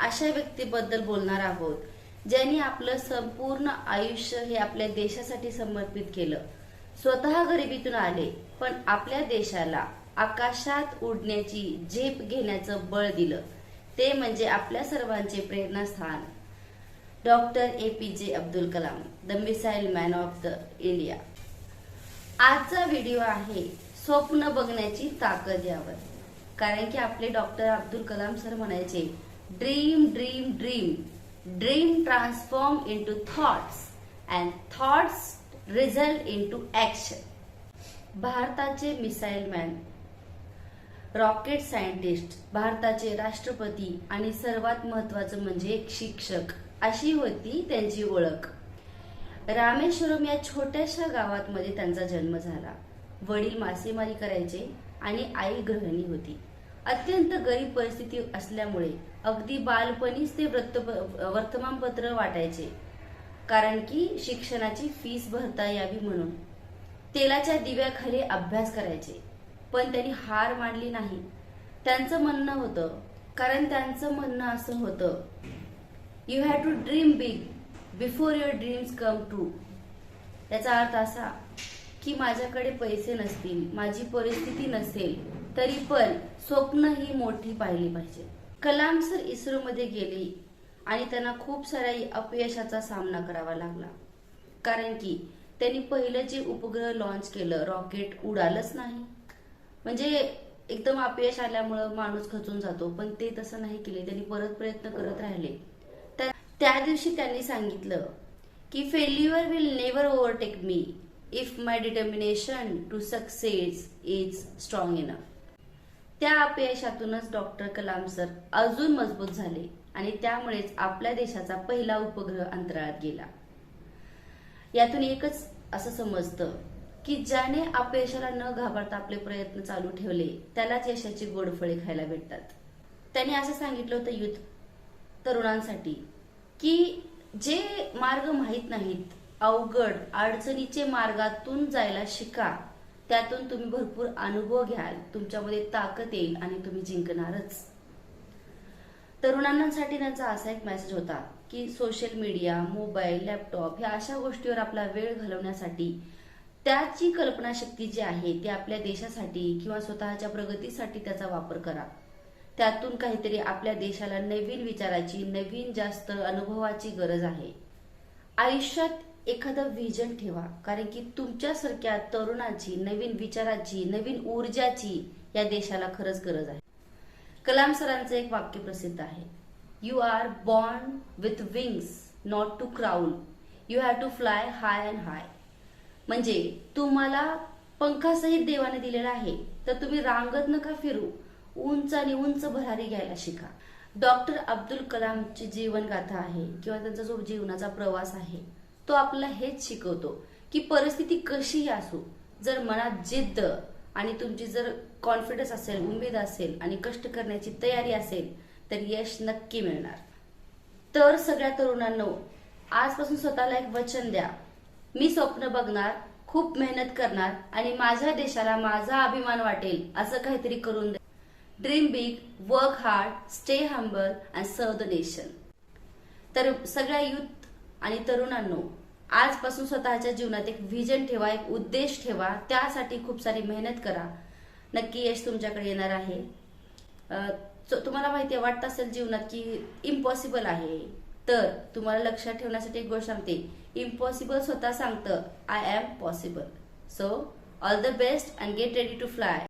अशा व्यक्तीबद्दल बोलणार आहोत ज्यांनी आपलं संपूर्ण आयुष्य हे आपल्या देशासाठी समर्पित केलं. स्वतः गरिबीतून आले पण आपल्या देशाला आकाशात उडण्याची झेप घेण्याचं बळ दिलं. ते म्हणजे आपल्या सर्वांचे प्रेरणास्थान. Doctor A. P. J. Abdul Kalam the missile man of the India. आजचा व्हिडिओ आहे स्वप्न बघण्याची ताकद यावर. कारण की आपले डॉक्टर अब्दुल कलाम सर म्हणायचे dream dream dream dream transform into thoughts and thoughts result into action. भारताचे मिसाईल मॅन रॉकेट सायंटिस्ट भारताचे राष्ट्रपती आणि सर्वात महत्वाचं म्हणजे एक शिक्षक. अशी होती त्यांची ओळख. रामेश्वरम या छोट्याशा गावात मध्ये त्यांचा जन्म झाला. वडील मासेमारी करायचे आणि आई गृहिणी होती. अत्यंत गरीब परिस्थिती असल्यामुळे अगदी बालपणीच ते वृत्त वर्तमानपत्र वाटायचे. कारण की शिक्षणाची फीस भरता यावी म्हणून. तेलाच्या दिव्याखाली अभ्यास करायचे. पण त्यांनी हार मानली नाही. त्यांचं म्हणणं होतं कारण त्यांचं म्हणणं असं होतं you have to dream big before your dreams come true याचा अर्थ असा की माझ्याकडे पैसे नसतील माझी परिस्थिती नसेल तरी पण स्वप्न ही मोठी पाहिली पाहिजे. कलाम सर इस्रोमध्ये गेले आणि त्यांना खूप साऱ्या अपयशाचा सामना करावा लागला. कारण की त्यांनी पहिलं जे उपग्रह लॉन्च केलं रॉकेट उडालच नाही. म्हणजे एकदम अपयश आल्यामुळं माणूस खचून जातो पण ते तसं नाही केले. त्यांनी परत प्रयत्न करत राहिले. त्या दिवशी त्यांनी सांगितलं की failure will never overtake me if my determination to success is strong enough त्या अपयशातूनच डॉक्टर कलाम सर अजून मजबूत झाले आणि त्यामुळेच आपल्या देशाचा पहिला उपग्रह अंतराळात गेला. यातून एकच असं समजतं की ज्याने अपयशाला न घाबरता आपले प्रयत्न चालू ठेवले त्यालाच यशाची गोड फळे खायला भेटतात. त्यांनी असं सांगितलं होतं युथ तरुणांसाठी की जे मार्ग माहीत नाहीत अवघड अडचणीचे मार्गातून जायला शिका. त्यातून तुम्ही भरपूर अनुभव घ्याल. तुमच्यामध्ये ताकद येईल आणि तुम्ही जिंकणारच. तरुणांसाठी त्यांचा असा एक मेसेज होता की सोशल मीडिया मोबाईल लॅपटॉप ह्या अशा गोष्टीवर आपला वेळ घालवण्यासाठी त्याची कल्पनाशक्ती जी आहे ती आपल्या देशासाठी किंवा स्वतःच्या प्रगतीसाठी त्याचा वापर करा. त्यातून काहीतरी आपल्या देशाला नवीन विचाराची नवीन जास्त अनुभवाची गरज आहे. आयुष्यात एखादं व्हिजन ठेवा. कारण की तुमच्यासारख्या तरुणाची नवीन विचाराची नवीन ऊर्जाची या देशाला खरंच गरज आहे. कलाम सरांचं एक वाक्य प्रसिद्ध आहे. You are born with wings not to crawl you have to fly high and high म्हणजे तुम्हाला पंखासहित देवाने दिलेला आहे तर तुम्ही रांगत नका फिरू. उंच आणि उंच भरारी घ्यायला शिका. डॉक्टर अब्दुल कलामची जीवनगाथा आहे किंवा त्यांचा जो जीवनाचा प्रवास आहे तो आपल्याला हेच शिकवतो की परिस्थिती कशीही असो जर मनात जिद्द आणि तुमची जर कॉन्फिडन्स असेल उमेद असेल आणि कष्ट करण्याची तयारी असेल तर यश नक्की मिळणार. तर सगळ्या तरुणांनो आजपासून स्वतःला एक वचन द्या. मी स्वप्न बघणार खूप मेहनत करणार आणि माझ्या देशाला माझा अभिमान वाटेल असं काहीतरी करून dream big work hard stay humble and serve the nation तर सगळ्या युथ आणि तरुणांनो आजपासून स्वतःच्या जीवनात एक व्हिजन ठेवा एक उद्देश ठेवा. त्यासाठी खूप सारी मेहनत करा. नक्की यश तुमच्याकडे येणार आहे. तुम्हाला माहिती आहे वाटत असेल जीवनात की इम्पॉसिबल आहे. तर तुम्हाला लक्षात ठेवण्यासाठी एक गोष्ट सांगते. इम्पॉसिबल स्वतः सांगतं I am possible so all the best and get ready to fly